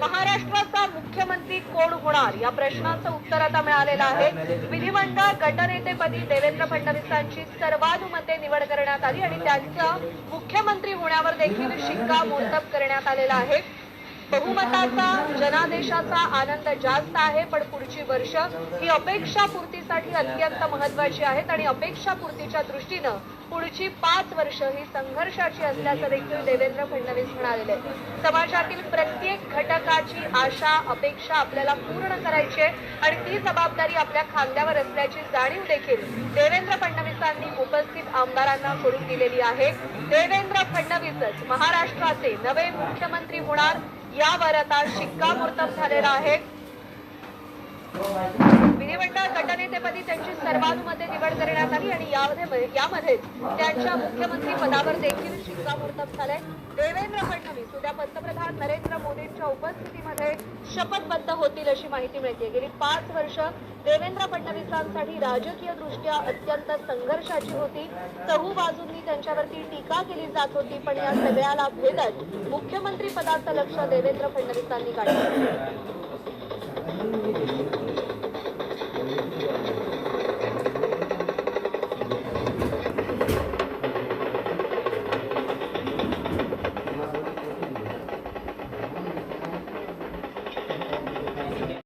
महाराष्ट्राचा मुख्यमंत्री कोण होणार? या प्रश्नाचं उत्तर आता मिळालेलं आहे. विधिमंडळ गटनेतेपदी देवेंद्र फडणवीसांची सर्वानुमते निवड करण्यात आली आणि त्यांचं मुख्यमंत्री होण्यावर देखील शिक्कामोर्तब करण्यात आलेला आहे. बहुमताचा जनादेशाचा आनंद जास्त आहे पण पुढची वर्ष ही अपेक्षा पूर्तीसाठी अत्यंत महत्वाची आहेत आणि अपेक्षा पूर्तीच्या दृष्टीनं पुढची पाच वर्ष ही संघर्षाची असल्याचं देखील देवेंद्र फडणवीस म्हणाले समाजातील प्रत्येक घटकाची आशा अपेक्षा आपल्याला पूर्ण करायची आहे आणि ती जबाबदारी आपल्या खांद्यावर असल्याची जाणीव देखील देवेंद्र फडणवीसांनी उपस्थित आमदारांना करून दिलेली आहे. देवेंद्र फडणवीसच महाराष्ट्राचे नवे मुख्यमंत्री होणार यावर आता शिक्कामोर्तब झालेला आहे. विधिमंडळ गटनेतेपदी त्यांची सर्वानुमते निवड करण्यात आली आणि यामध्ये यामध्येच त्यांच्या मुख्यमंत्री पदावर देखील शिक्कामोर्तब झालंय. देवेंद्र फडणवीस उद्या पंतप्रधान नरेंद्र यांच्या उपस्थितीमध्ये शपथबद्ध होतील अशी माहिती मिळते गेली पाच वर्ष देवेंद्र फडणवीसांसाठी राजकीय दृष्ट्या अत्यंत संघर्षाची होती. चहू बाजूंनी त्यांच्यावरती टीका केली जात होती पण या सगळ्याला भेदत मुख्यमंत्री पदाचं लक्ष देवेंद्र फडणवीसांनी काढलं.